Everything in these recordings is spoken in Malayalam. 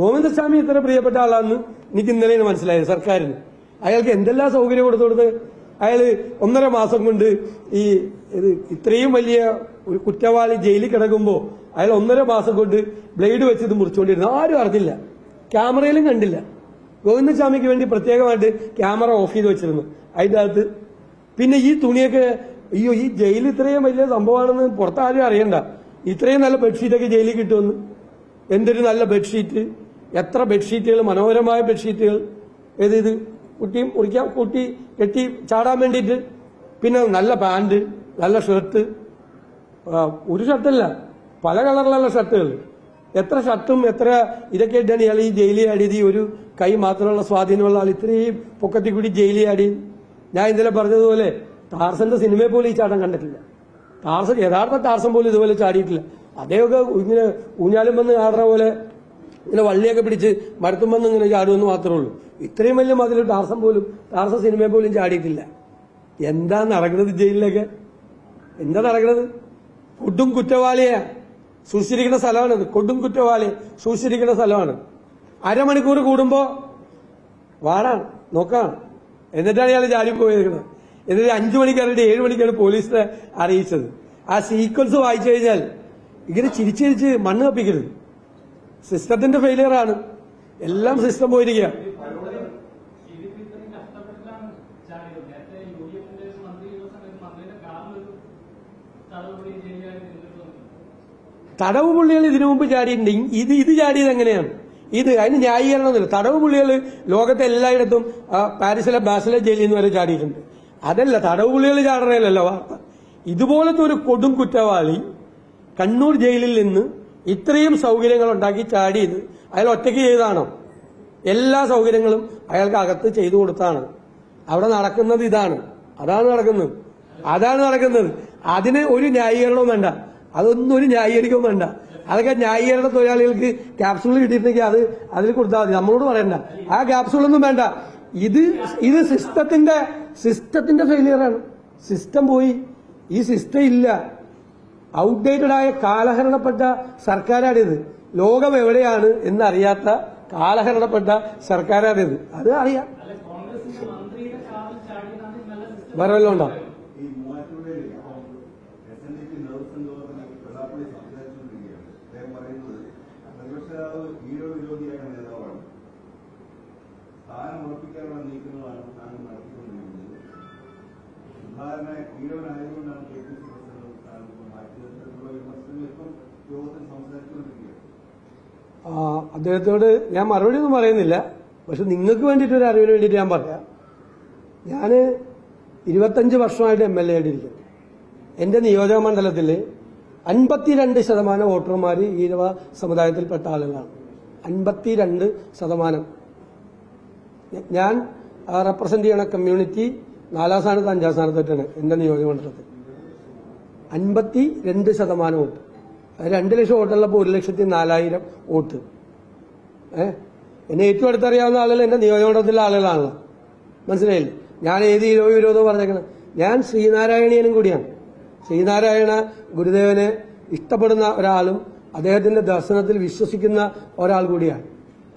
ഗോവിന്ദസ്വാമി ഇത്ര പ്രിയപ്പെട്ട ആളാണെന്ന് എനിക്ക് ഇന്നലെ മനസ്സിലായത് സർക്കാരിന്. അയാൾക്ക് എന്തെല്ലാം സൗകര്യം കൊടുത്തു കൊടുത്ത് അയാൾ ഒന്നര മാസം കൊണ്ട് ഈ ഇത്രയും വലിയ ഒരു കുറ്റവാളി ജയിലിൽ കിടക്കുമ്പോൾ അയാൾ ഒന്നര മാസം കൊണ്ട് ബ്ലേഡ് വെച്ച് ഇത് മുറിച്ചുകൊണ്ടിരുന്നു ആരും അറിഞ്ഞില്ല. ക്യാമറയിലും കണ്ടില്ല. ഗോവിന്ദസ്വാമിക്ക് വേണ്ടി പ്രത്യേകമായിട്ട് ക്യാമറ ഓഫ് ചെയ്ത് വെച്ചിരുന്നു. അതിന്റെ അകത്ത് പിന്നെ ഈ തുണിയൊക്കെ അയ്യോ ഈ ജയിൽ ഇത്രയും വലിയ സംഭവമാണെന്ന് പുറത്താരും അറിയണ്ട. ഇത്രയും നല്ല ബെഡ്ഷീറ്റൊക്കെ ജയിലിൽ കിട്ടുമെന്ന്. എന്തൊരു നല്ല ബെഡ്ഷീറ്റ് എത്ര ബെഡ്ഷീറ്റുകൾ മനോഹരമായ ബെഡ്ഷീറ്റുകൾ. ഏത് ഇത്? കുട്ടി മുറിക്കാൻ കുട്ടി കെട്ടി ചാടാൻ വേണ്ടിയിട്ട്. പിന്നെ നല്ല പാന്റ് നല്ല ഷർട്ട്. ഒരു ഷർട്ടല്ല പല കളറിലുള്ള ഷർട്ടുകൾ. എത്ര ഷർട്ടും എത്ര ഇതൊക്കെ ഇട്ടാണ് ഇയാൾ ഈ ജയിലിൽ ആടിയത്? ഈ ഒരു കൈ മാത്രമുള്ള സ്വാധീനമുള്ള ആൾ ഇത്രയും പൊക്കത്തിൽ കൂടി ജയിലിൽ ആടി. ഞാൻ ഇന്നലെ പറഞ്ഞതുപോലെ ടാർസന്റെ സിനിമയെ പോലും ഈ ചാട്ടം കണ്ടിട്ടില്ല. ടാർസൻ യഥാർത്ഥ ടാർസൻ പോലും ഇതുപോലെ ചാടിയിട്ടില്ല. അദ്ദേഹമൊക്കെ ഇങ്ങനെ ഊഞ്ഞാലും വന്ന് ആടുന്ന പോലെ ഇങ്ങനെ വള്ളിയൊക്കെ പിടിച്ച് മരത്തും വന്ന് ഇങ്ങനെ ചാടുമെന്ന് മാത്രമേ ഉള്ളൂ. ഇത്രയും വലിയ മതിൽ ടാർസം പോലും ടാർസ സിനിമയെ പോലും ചാടിയിട്ടില്ല. എന്താ നടക്കുന്നത് ജയിലിലൊക്കെ? എന്താ നടക്കുന്നത്? കൊടും കുറ്റവാളിയാ. സൂക്ഷിച്ചിരിക്കുന്ന സ്ഥലമാണിത്. കൊടും കുറ്റവാളി സൂക്ഷിച്ചിരിക്കുന്ന സ്ഥലമാണ്. അരമണിക്കൂർ കൂടുമ്പോ വാടാണ് നോക്കാം എന്നിട്ടാണ് ഇയാൾ ചാടി പോയിരിക്കുന്നത്. എന്നിട്ട് അഞ്ചു മണിക്ക് അറിയിട്ട് ഏഴ് മണിക്കാണ് പോലീസിനെ അറിയിച്ചത്. ആ സീക്വൻസ് വായിച്ചു കഴിഞ്ഞാൽ ഇങ്ങനെ ചിരിച്ചിരിച്ച് ചിരിച്ച് മണ്ണ് കപ്പിക്കരുത്. സിസ്റ്റത്തിന്റെ ഫെയിലിയർ ആണ്. എല്ലാം സിസ്റ്റം പോയിരിക്കുക. തടവ് പുള്ളികൾ ഇതിനു മുമ്പ് ചാടിയിട്ടുണ്ട്. ഇത് ഇത് ചാടിയത് എങ്ങനെയാണ്? ഇത് അതിന് ന്യായീകരണമൊന്നുമില്ല. തടവ് പുള്ളികൾ ലോകത്തെ എല്ലായിടത്തും പാരീസിലെ ബാസിലെ ജയിലിൽ നിന്ന് വരെ ചാടിയിട്ടുണ്ട്. അതല്ല തടവ് പുള്ളികൾ ചാടണല്ലോ വാർത്ത. ഇതുപോലത്തെ ഒരു കൊടും കുറ്റവാളി കണ്ണൂർ ജയിലിൽ നിന്ന് ഇത്രയും സൗകര്യങ്ങൾ ഉണ്ടാക്കി ചാടിയത് അയാൾ ഒറ്റയ്ക്ക് ചെയ്താണോ എല്ലാ സൗകര്യങ്ങളും അയാൾക്ക് അകത്ത് ചെയ്തു കൊടുത്താണ്. അവിടെ നടക്കുന്നത് ഇതാണ്. അതാണ് നടക്കുന്നത്. അതാണ് നടക്കുന്നത്. അതിന് ഒരു ന്യായീകരണവും വേണ്ട. അതൊന്നും ഒരു ന്യായീകരിക്കവും വേണ്ട. അതൊക്കെ ന്യായീകരണ തൊഴിലാളികൾക്ക് ക്യാപ്സൂൾ കിട്ടിയിട്ടുണ്ടെങ്കിൽ അത് അതിൽ കൊടുത്താൽ മതി. നമ്മളോട് പറയണ്ട. ആ ക്യാപ്സൂളൊന്നും വേണ്ട. ഇത് ഇത് സിസ്റ്റത്തിന്റെ സിസ്റ്റത്തിന്റെ ഫെയിലിയറാണ് സിസ്റ്റം പോയി. ഈ സിസ്റ്റം ഇല്ല. ഔട്ട്ഡേറ്റഡ് ആയ കാലഹരണപ്പെട്ട സർക്കാരാണിത്. ലോകം എവിടെയാണ് എന്നറിയാത്ത കാലഹരണപ്പെട്ട സർക്കാരാണിത്. അത് അറിയാം. വല്ലതും ഉണ്ടോ ഉറപ്പിക്കാനുള്ള നീക്കങ്ങളാണ് താങ്കൾ നടത്തിക്കൊണ്ടിരിക്കുന്നത്. ഡി പി അദ്ദേഹത്തോട് ഞാൻ മറുപടി ഒന്നും പറയുന്നില്ല. പക്ഷെ നിങ്ങൾക്ക് വേണ്ടിയിട്ട് ഒരു അറിവിന് വേണ്ടിയിട്ട് ഞാൻ പറയാം. ഞാൻ ഇരുപത്തഞ്ച് വർഷമായിട്ട് എം എൽ എ ആയിട്ടിരിക്കുന്നു. എന്റെ നിയോജക മണ്ഡലത്തിൽ അൻപത്തിരണ്ട് ശതമാനം വോട്ടർമാർ ഈഴവ സമുദായത്തിൽപ്പെട്ട ആളുകളാണ്. അൻപത്തിരണ്ട് ശതമാനം. ഞാൻ റെപ്രസെന്റ് ചെയ്യണ കമ്മ്യൂണിറ്റി നാലാം സ്ഥാനത്ത് അഞ്ചാം സ്ഥാനത്തായിട്ടാണ് എന്റെ നിയോജക മണ്ഡലത്തിൽ. അൻപത്തി രണ്ട് ശതമാനം വോട്ട്. രണ്ട് ലക്ഷം വോട്ടുള്ളപ്പോൾ ഒരു ലക്ഷത്തി നാലായിരം വോട്ട്. ഏ? എന്നെ ഏറ്റവും അടുത്തറിയാവുന്ന ആളുകൾ എന്റെ നിയോജകമണ്ഡലത്തിലെ ആളുകളാണല്ലോ മനസ്സിലായില്ലേ? ഞാൻ ഏത് വിരോധം പറഞ്ഞേക്കണം. ഞാൻ ശ്രീനാരായണീയനും കൂടിയാണ്. ശ്രീനാരായണ ഗുരുദേവനെ ഇഷ്ടപ്പെടുന്ന ഒരാളും അദ്ദേഹത്തിന്റെ ദർശനത്തിൽ വിശ്വസിക്കുന്ന ഒരാൾ കൂടിയാണ്.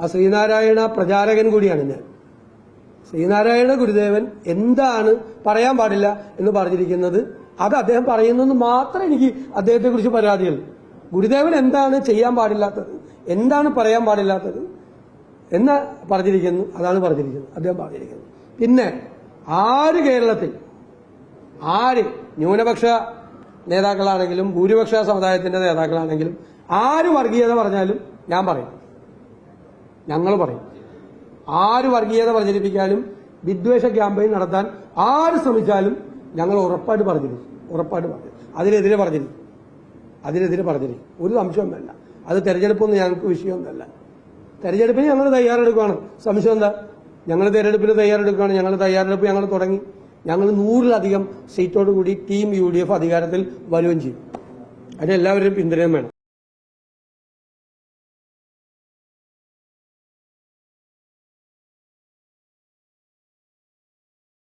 ആ ശ്രീനാരായണ പ്രചാരകൻ കൂടിയാണ് ഞാൻ. ശ്രീനാരായണ ഗുരുദേവൻ എന്താണ് പറയാൻ പാടില്ല എന്ന് പറഞ്ഞിരിക്കുന്നത്? അത് അദ്ദേഹം പറയുന്നെന്ന് മാത്രം എനിക്ക് അദ്ദേഹത്തെക്കുറിച്ച് പരാതിയുള്ളൂ. ഗുരുദേവൻ എന്താണ് ചെയ്യാൻ പാടില്ലാത്തത്? എന്താണ് പറയാൻ പാടില്ലാത്തത്? എന്ന് പറഞ്ഞിരിക്കുന്നു. അതാണ് പറഞ്ഞിരിക്കുന്നത്. അദ്ദേഹം പറഞ്ഞിരിക്കുന്നത് പിന്നെ ആര് കേരളത്തിൽ? ആര്? ന്യൂനപക്ഷ നേതാക്കളാണെങ്കിലും ഭൂരിപക്ഷ സമുദായത്തിന്റെ നേതാക്കളാണെങ്കിലും ആര് വർഗീയത പറഞ്ഞാലും ഞാൻ പറയും. ഞങ്ങൾ പറയും. ആര് വർഗീയത പ്രചരിപ്പിക്കാനും വിദ്വേഷ ക്യാമ്പയിൻ നടത്താൻ ആര് ശ്രമിച്ചാലും ഞങ്ങൾ ഉറപ്പായിട്ട് പറഞ്ഞിരിക്കും. ഉറപ്പായിട്ട് പറഞ്ഞു അതിനെതിരെ പറഞ്ഞിരിക്കും. അതിനെതിരെ പറഞ്ഞിരിക്കും ഒരു സംശയമൊന്നുമല്ല. അത് തെരഞ്ഞെടുപ്പൊന്നും ഞങ്ങൾക്ക് വിഷയമൊന്നുമല്ല. തെരഞ്ഞെടുപ്പിന് ഞങ്ങൾ തയ്യാറെടുക്കുകയാണ് സംശയം എന്താ? ഞങ്ങൾ തെരഞ്ഞെടുപ്പിന് തയ്യാറെടുക്കുകയാണ് ഞങ്ങൾ തയ്യാറെടുപ്പ് ഞങ്ങൾ തുടങ്ങി. ഞങ്ങൾ നൂറിലധികം സീറ്റോടുകൂടി ടീം യു ഡി എഫ് അധികാരത്തിൽ വരുകയും ചെയ്യും. അതിന് എല്ലാവരും പിന്തുണയും വേണം.